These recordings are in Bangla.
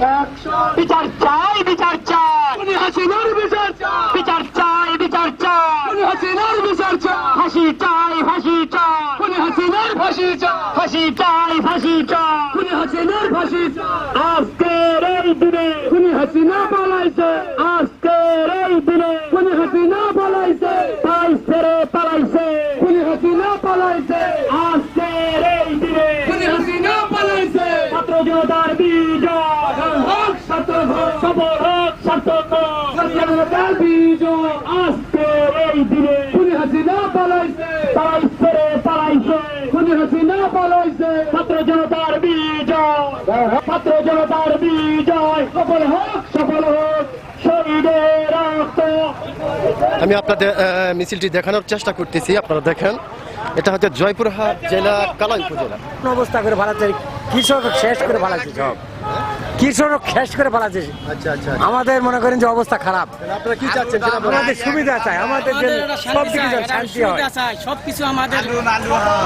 বিচার চাই বিচার চাই। হাসিনার বিচার চাই। বিচার চাই বিচার চাই। হাসিনার বিচার চাই। ফাঁসি চাই ফাঁসি চাই। হাসিনার ফাঁসি চাই। ফাঁসি চাই ফাঁসি চাই। হাসিনার ফাঁসি চাই। আজকের এই দিনে খুনি হাসিনা পালাইছে। আজকের এই দিনে খুনি হাসিনা পালাইছে। তাই ছেড়ে পালাইছে। খুনি হাসিনা পালাইছে। হোক সফল হোক সার্থক হোক। জনতার বিজয় আজকের এই দিনে। খুনি হাসিনা পালাইছে। তাই ছেড়ে পালাইছে। খুনি হাসিনা পালাইছে। ছাত্র জনতার বিজয়। ছাত্র জনতার বিজয়। সফল হোক সফল হোক। আমি আপনাদের মিছিলটি দেখানোর চেষ্টা করতেছি আপনারা দেখেন। এটা হচ্ছে জয়পুরহাট জেলা কালাই উপজেলা অবস্থা করে ফেলাচ্ছে কৃষক শেষ করে ফেলাচ্ছে সব। কৃষক শেষ করে ফেলাচ্ছে আচ্ছা আচ্ছা আমাদের মনে করেন যে অবস্থা খারাপ। আপনারা কি চাচ্ছেন সেটা বলেন। আমাদের সুবিধা চাই আমাদের যে সব দিকে যেন শান্তি হয়। সবকিছু আমাদের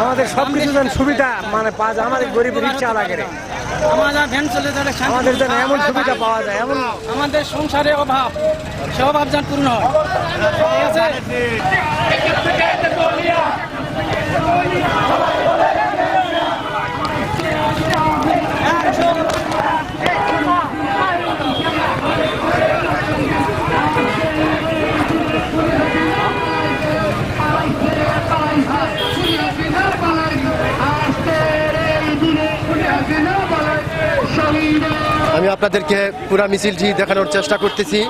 আমাদের সব কিছু যেন সুবিধা মানে পাওয়া যায় আমাদের গরিব রিক্সা লাগে। আমাদের ভ্যান চলে যাবে আমাদের যেন এমন সুবিধা পাওয়া যায় এমন আমাদের সংসারে অভাব সে অভাব যেন পূর্ণ হয়। আমি আপনাদেরকে পুরা মিছিলটি দেখানোর চেষ্টা করতেছি